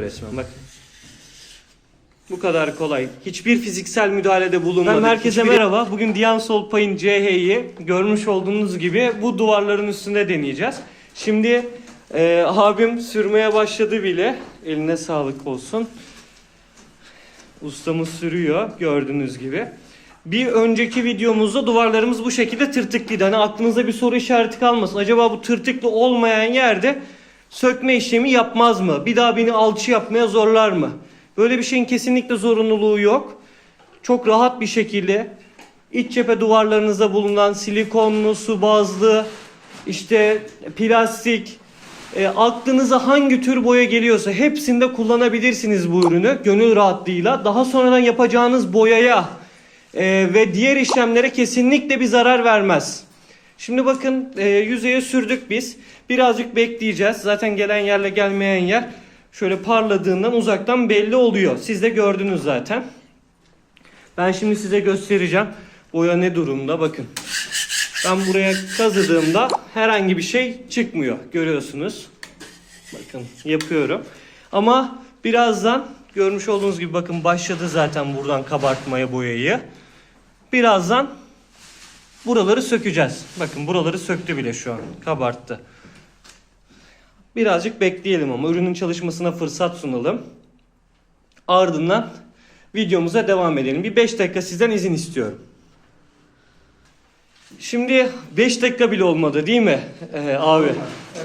resmen bak. Bu kadar kolay. Hiçbir fiziksel müdahalede bulunmadı. Ben herkese merhaba. Bugün Diyan Solpay'ın CH'yi görmüş olduğunuz gibi bu duvarların üstünde deneyeceğiz. Şimdi e, abim sürmeye başladı bile. Eline sağlık olsun. Ustamız sürüyor gördüğünüz gibi. Bir önceki videomuzda duvarlarımız bu şekilde tırtıklıydı. Hani aklınızda bir soru işareti kalmasın. Acaba bu tırtıklı olmayan yerde sökme işlemi yapmaz mı? Bir daha beni alçı yapmaya zorlar mı? Böyle bir şeyin kesinlikle zorunluluğu yok. Çok rahat bir şekilde iç cephe duvarlarınızda bulunan silikonlu, su bazlı, işte plastik, e, aklınıza hangi tür boya geliyorsa hepsinde kullanabilirsiniz bu ürünü gönül rahatlığıyla. Daha sonradan yapacağınız boyaya e, ve diğer işlemlere kesinlikle bir zarar vermez. Şimdi bakın e, yüzeye sürdük biz. Birazcık bekleyeceğiz. Zaten gelen yerle gelmeyen yer şöyle parladığından uzaktan belli oluyor. Siz de gördünüz zaten. Ben şimdi size göstereceğim. Boya ne durumda bakın. Ben buraya kazıdığımda herhangi bir şey çıkmıyor. Görüyorsunuz. Bakın yapıyorum. Ama birazdan görmüş olduğunuz gibi bakın başladı zaten buradan kabartmaya boyayı. Birazdan buraları sökeceğiz. Bakın buraları söktü bile şu an. Kabarttı. Birazcık bekleyelim ama ürünün çalışmasına fırsat sunalım. Ardından videomuza devam edelim. Bir 5 dakika sizden izin istiyorum. Şimdi 5 dakika bile olmadı değil mi ee, abi?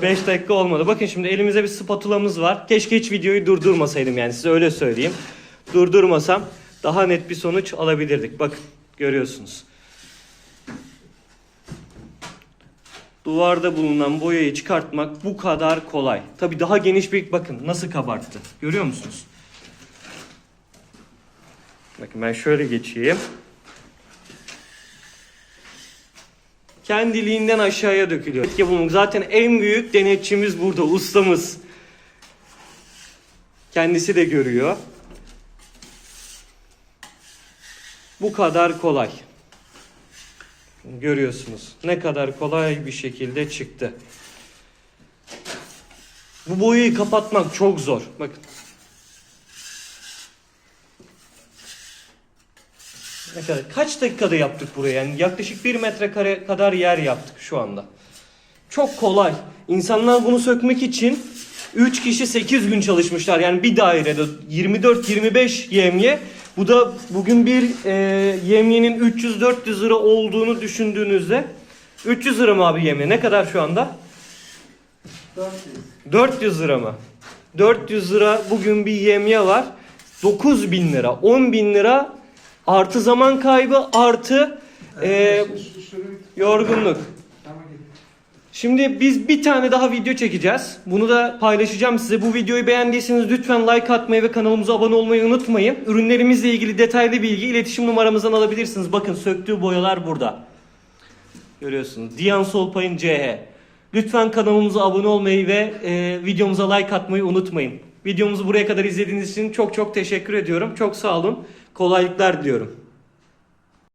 5 dakika olmadı. Bakın şimdi elimizde bir spatulamız var. Keşke hiç videoyu durdurmasaydım yani size öyle söyleyeyim. Durdurmasam daha net bir sonuç alabilirdik. Bakın görüyorsunuz. Duvarda bulunan boyayı çıkartmak bu kadar kolay. Tabi daha geniş bir bakın nasıl kabarttı. Görüyor musunuz? Bakın ben şöyle geçeyim. kendiliğinden aşağıya dökülüyor. Etki bulmak zaten en büyük denetçimiz burada ustamız. Kendisi de görüyor. Bu kadar kolay. Görüyorsunuz. Ne kadar kolay bir şekilde çıktı. Bu boyayı kapatmak çok zor. Bakın. Ne kadar? Kaç dakikada yaptık burayı? Yani yaklaşık bir metrekare kadar yer yaptık şu anda. Çok kolay. İnsanlar bunu sökmek için 3 kişi 8 gün çalışmışlar. Yani bir dairede 24-25 yemye. Bu da bugün bir e, yemyenin 300-400 lira olduğunu düşündüğünüzde 300 lira mı abi yemye? Ne kadar şu anda? 400 lira mı? 400 lira bugün bir yemye var. 9 bin lira, 10 bin lira artı zaman kaybı artı e, yorgunluk. Şimdi biz bir tane daha video çekeceğiz. Bunu da paylaşacağım size. Bu videoyu beğendiyseniz lütfen like atmayı ve kanalımıza abone olmayı unutmayın. Ürünlerimizle ilgili detaylı bilgi iletişim numaramızdan alabilirsiniz. Bakın söktüğü boyalar burada. Görüyorsunuz. Diyan Solpay'ın CH. Lütfen kanalımıza abone olmayı ve e, videomuza like atmayı unutmayın. Videomuzu buraya kadar izlediğiniz için çok çok teşekkür ediyorum. Çok sağ olun. Kolaylıklar diliyorum.